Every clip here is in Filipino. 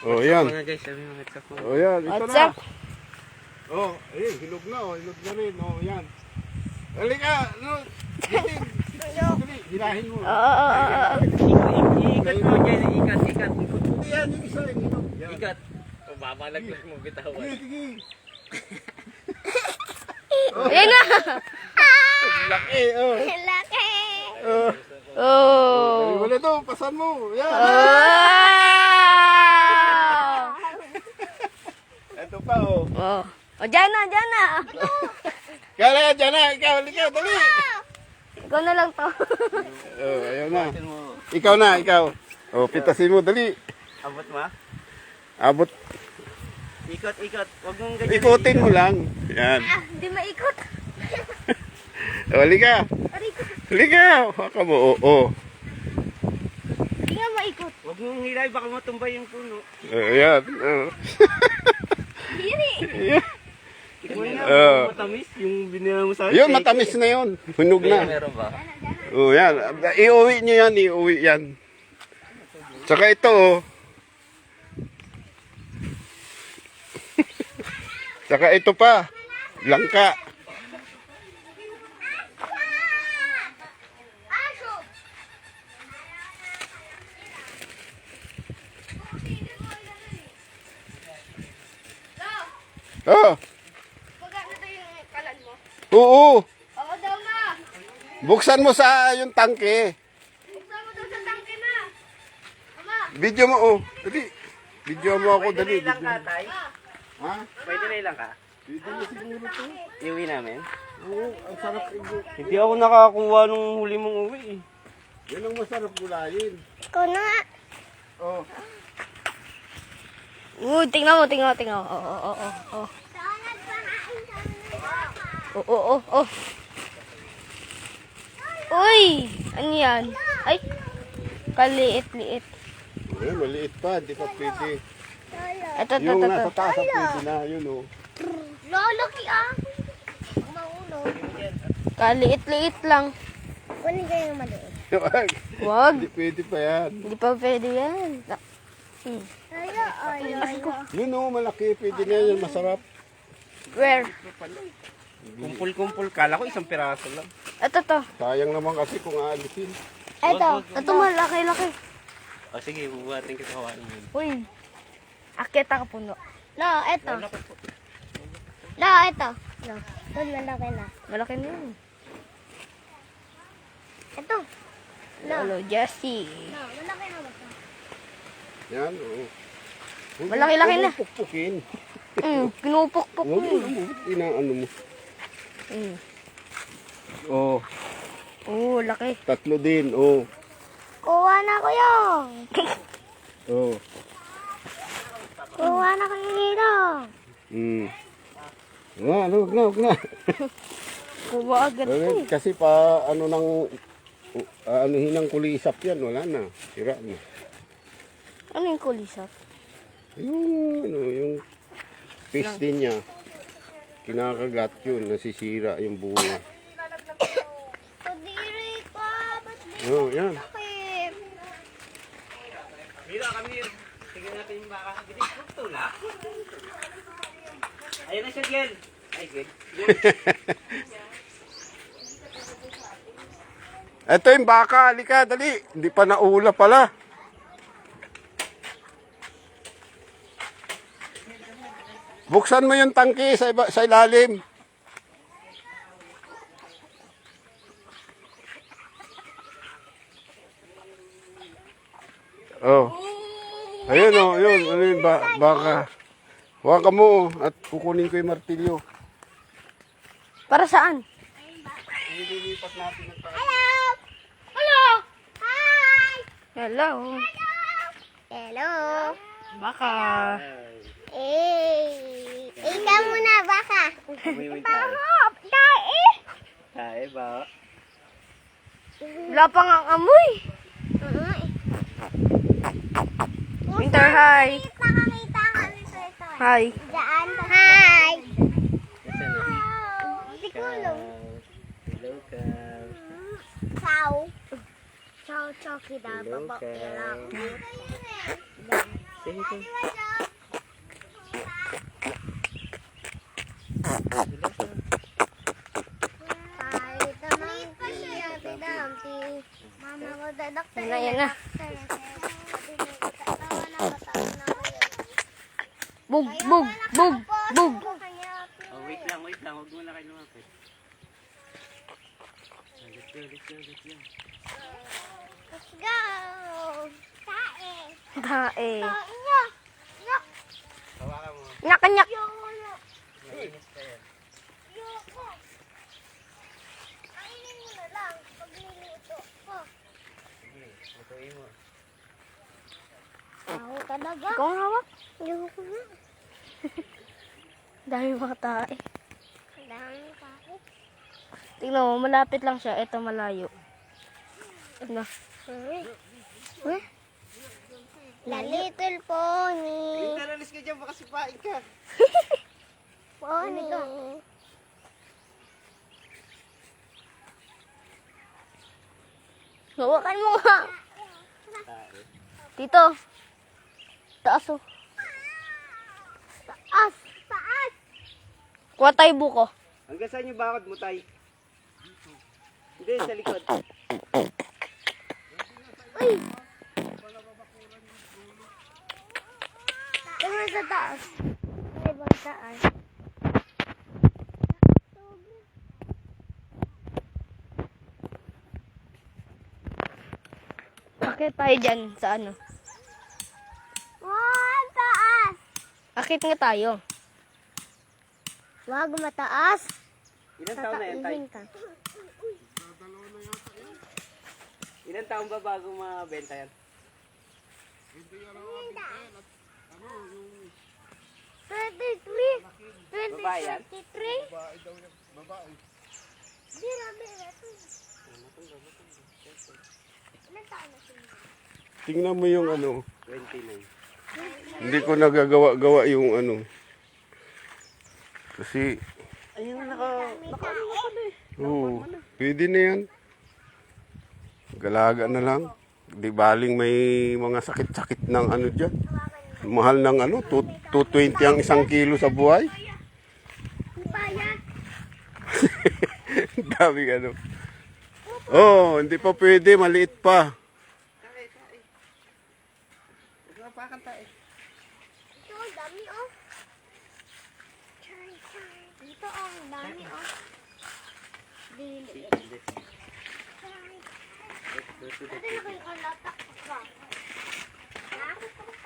Oh, yan. Mga guys, sabi mo what's up. Oh, yan. Ito What's na. up? Oh, ayun, hilog na, oh. Hilog na rin. Oh, yan. Halika, no. Hilahin mo. Oo, oo, oo. Ikat mo dyan, ikat, ikat. Hindi yan, yung isa. Yan. Ikat. O, babalaglag mo, bitawan. Sige, sige. Ayan na! Laki, oh. Laki! Oh. Oh! Wala to, pasan mo. Yan. Wow! Ito pa, oh. Oh. Oh, dyan na, dyan na! Kaya, dyan na, ikaw, halika, dali. Ikaw na lang to. Oh, ayaw na. Ikaw na, ikaw. Oh, pitasin mo, dali. Abot mo ah. Abot, Ikot, ikot. Huwag mong ganyan. ikutin mo lang. Yan. Ah, hindi maikot. Oh, ko. Halika. Haka mo, oh, oh. Hindi nga maikot. Huwag mong hilay, baka matumbay yung puno. Yan. Oh. Diri. Tingnan nga, Ah. matamis yung binila mo sa akin. Yun, matamis na yun. Hunog na. Meron ba? Oh, yan. Iuwi nyo yan, iuwi yan. Tsaka ito, oh. Tsaka ito pa. Langka. Oh, Magkano to yung kalan mo? oo. Oo daw ma. Buksan mo sa yung tangke. Buksan mo daw sa tangke ma. Ama. Video mo, oh. Dali. Video mo ako, dali. Pwede na ilang Video. ka, tay? Ha? Pwede na ilang ka? Video mo siguro to. Iuwi namin? Oo, ang sarap ito. Hindi ako nakakuha nung huli mong uwi eh. Yan ang masarap gulayin. Ikaw na. Oh. Uh, tingnan mo, tingnan mo, tingnan mo. Oo, oo, oo, oo. Oo, oo, oo. Uy! Ano yan? Ay! Kaliit-liit. Eh, maliit pa, di pa pwede. Ito, ito, Yung ito, nasa ito. taas ang pwede na, yun oh. Lalaki ah! Kaliit-liit lang. Kunin ko yung maliit. Wag. Hindi pwede pa yan. Hindi pa pwede yan. Hmm. Ayo, ayo, ayo. Yun oh, malaki, pwede na yan, masarap. Where? Kumpul-kumpul. Kala ko isang piraso lang. Ito, to. Sayang naman kasi kung aalisin. Ito. Ito malaki-laki. O sige, bubuhatin kita kawain mo. Uy. Akita ka puno. No, ito. No, ito. No. Doon malaki na. Malaki na yun. Ito. Lolo Jessie. No, malaki na ba? Yan, oo. Malaki-laki na. mo Pukpukin. Mm, pinupukpok Huwag mo. inaano mo. Mm. Oh, Oo, laki. tatlo din, oh. Kuha na ko yun. Oh. Kuha na ko yung dito. Hmm. Ah, huwag na, huwag na. Kuha agad Eh, eh. Kasi pa, ano nang, uh, anuhin ng kulisap yan, wala na. Sira na. Ano yung kulisap? Yung, ano, yung fish din niya. Kinakagat yun, nasisira yung bunga. Pagdiri ko. Ba't di Oh, yan. Mira kami. Tingnan natin yung baka. Hindi, gusto na. Ayun na siya, Glenn. Ay, Glenn. Ito yung baka, halika, dali. Hindi pa naula pala. Buksan mo yung tangke sa, iba, sa ilalim. Oh. Ayun oh, yun. Ano yung ba, baka. Huwag ka mo oh, at kukunin ko yung martilyo. Para saan? Ililipat natin ang Hello. Hello. Hi. Hello. Hello. Baka. Eh. Ikaw muna baka. Umiwi tayo. Hop. Dai. Ay, ba? Wala pa nga ang amoy. Winter, hi. Nakakita kami sa ito. Hi. Diyan. Hi. Alam. Hello, Cal. Ciao. Ciao, ciao kita. Hello. Cal. Kailangan. Sige Yan na, yan na. Bug, bug, bug, bug. Oh, wait lang, wait lang. Huwag muna kayo lumapit. Let's go, let's go, let's go. Let's go. Tae. Tae. Tae niya. Nak. Hawakan mo. Malinis pa yan. Yoko. Kainin lang pag niluto ko. Sige, lutuin mo. Ako talaga. Ikaw ang hawak. Na. Dami mga tae. Dami tae. Tingnan mo, malapit lang siya. Ito malayo. Ano? Uy. Uy. La little pony. Winter, alis ka dyan. Baka sipain ka. Pony. Hawakan mo nga. Dito. Taas oh. Taas. Taas. Kuha tayo buko. Hanggang saan yung bakod mo, Tay? Hindi, sa likod. Tingnan sa taas. May ibang taas. Akit tayo dyan sa ano. Wow, taas. Akit nga tayo. Wag mataas. Ilan taon na yan, Tay? Tataihin ka. Ilan taon ba bago mabenta yan? 23. Babae yan? 23. Babae daw yan. Babae. Bira, bira. Taon na sila? Tingnan mo yung ano. 29. Hindi ko nagagawa-gawa yung ano. Kasi, Ayun, naka... naka oo, pwede na yan. Galaga na lang. Di baling may mga sakit-sakit ng ano dyan. Mahal ng ano, 2- 220 ang isang kilo sa buhay. Dami ano. Oh, hindi pa pwede, maliit pa. Ito, ang dami oh. Dito ang dami oh. Dili. Dati nakakalatak ka. Ha?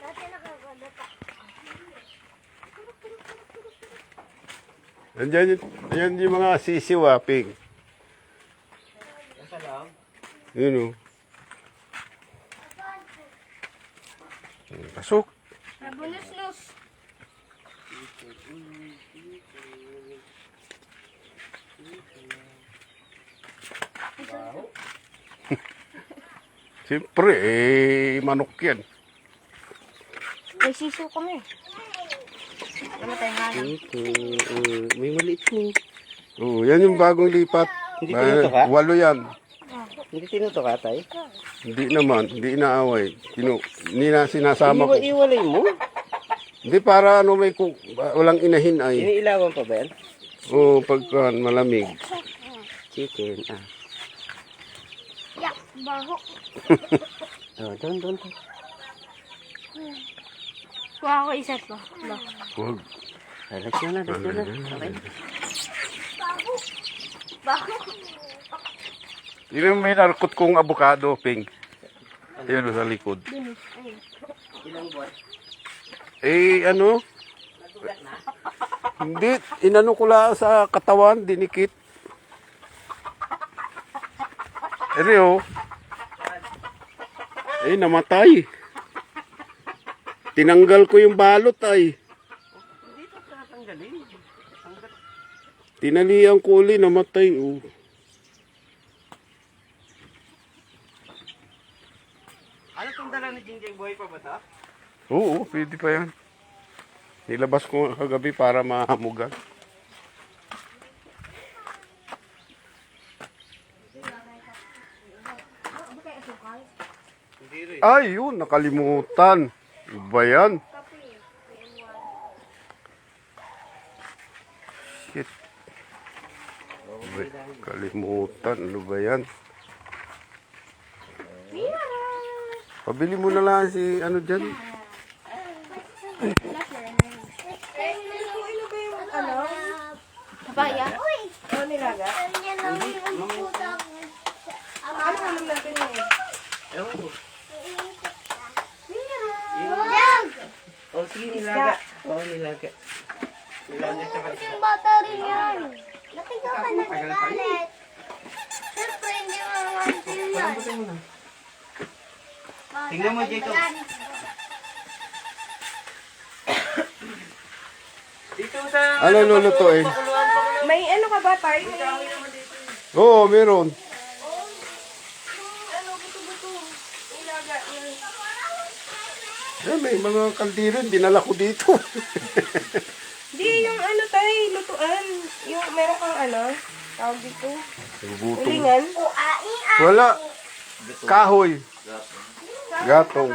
Dati nakakalatak. Andyan, yung- andyan yung mga sisiwaping. Nasa lang. Yun o. Pasok. Nabunus-nus. Siyempre, eh, manok yan. May siso kami. Ano tayo nga lang? Ito, uh, may maliit mo. Oo, yan yung bagong lipat. Hindi ha? Walo yan. Hindi tinuto ka, tay? Hindi naman, hindi inaaway. Tinu, hindi na sinasama ko. Iwa, iwalay mo? Hindi para ano may ku, walang inahin ay. Iniilawan pa ba yan? Oo, pagka malamig. Chicken, ah. Yak, baho. Oh, doon, doon, doon. Kuha ako isa to. Huwag. Alas na na, dito na. Okay. Yun yung may narkot kong avocado, pink. Yun sa likod. Eh, ano? Hindi, inano ko lang sa katawan, dinikit. Ere, oh. Eh, namatay. Tinanggal ko yung balot ay. Tinalian ko uli, namatay. Oh. Dala ni Jingjing Boy pa ba ito? Oo, pwede pa yan. Nilabas ko kagabi para mahamugan. Ay, yun, nakalimutan. Ano Ba yan? Shit. Kalimutan. Ano ba yan? Pabili mo na lang si ano dyan. Papaya? Ano nilaga? Ano naman natin yun? Ewan ko. O sige, nilaga. Oo, nilaga. Nilaga sa kanila. Yung bata rin yan. Bakit ka nagagalit? Siyempre, hindi mo naman yan. Tingnan mo, Jacob. Dito sa... Ano lulutuin? May ano ka ba, Tay? Oo, meron. ano. Nilaga. yun. Eh, may mga kaldero, dinala ko dito. Hindi, yung ano, Tay, lutuan. Yung meron kang ano, tawag dito. Gutom. Ulingan. Wala. Kahoy. Gatão.